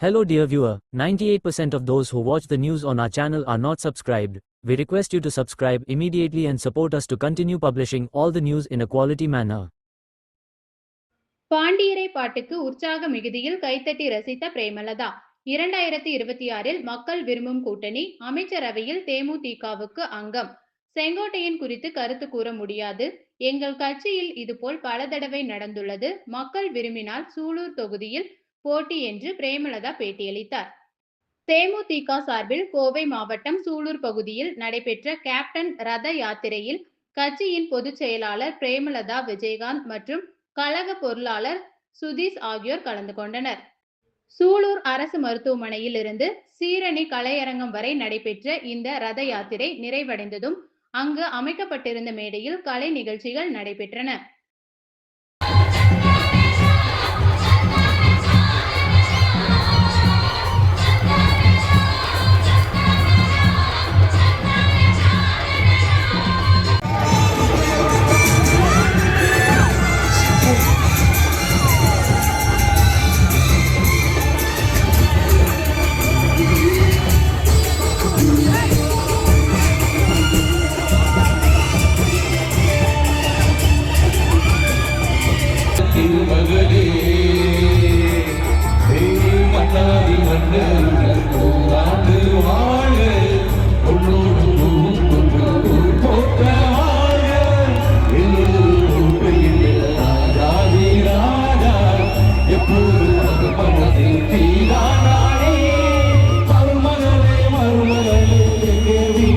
Hello dear viewer, 98% of those who watch the news on our channel are not subscribed. We request you to subscribe immediately and support us to continue publishing all the news in a quality manner. பாண்டியரை பாட்டுக்கு உற்சாக மிகுதியில் கைத்தட்டி ரசித்த பிரேமலதா இரண்டாயிரத்தி இருபத்தி ஆறில் மக்கள் விரும்பும் கூட்டணி அமைச்சரவையில் தேமுதிகவுக்கு அங்கம் செங்கோட்டையன் குறித்து கருத்து கூற முடியாது. எங்கள் கட்சியில் இதுபோல் பல தடவை நடந்துள்ளது. மக்கள் விரும்பினால் சூலூர் தொகுதியில் போட்டி என்று பிரேமலதா பேட்டியளித்தார். தேமுதிக சார்பில் கோவை மாவட்டம் சூலூர் பகுதியில் நடைபெற்ற கேப்டன் ரத யாத்திரையில் கட்சியின் பொதுச் செயலாளர் பிரேமலதா விஜயகாந்த் மற்றும் கழக பொருளாளர் சுதீஷ் ஆகியோர் கலந்து கொண்டனர். சூலூர் அரசு மருத்துவமனையில் இருந்து சீரணி கலையரங்கம் வரை நடைபெற்ற இந்த ரத யாத்திரை நிறைவடைந்ததும் அங்கு அமைக்கப்பட்டிருந்த மேடையில் கலை நிகழ்ச்சிகள் நடைபெற்றன.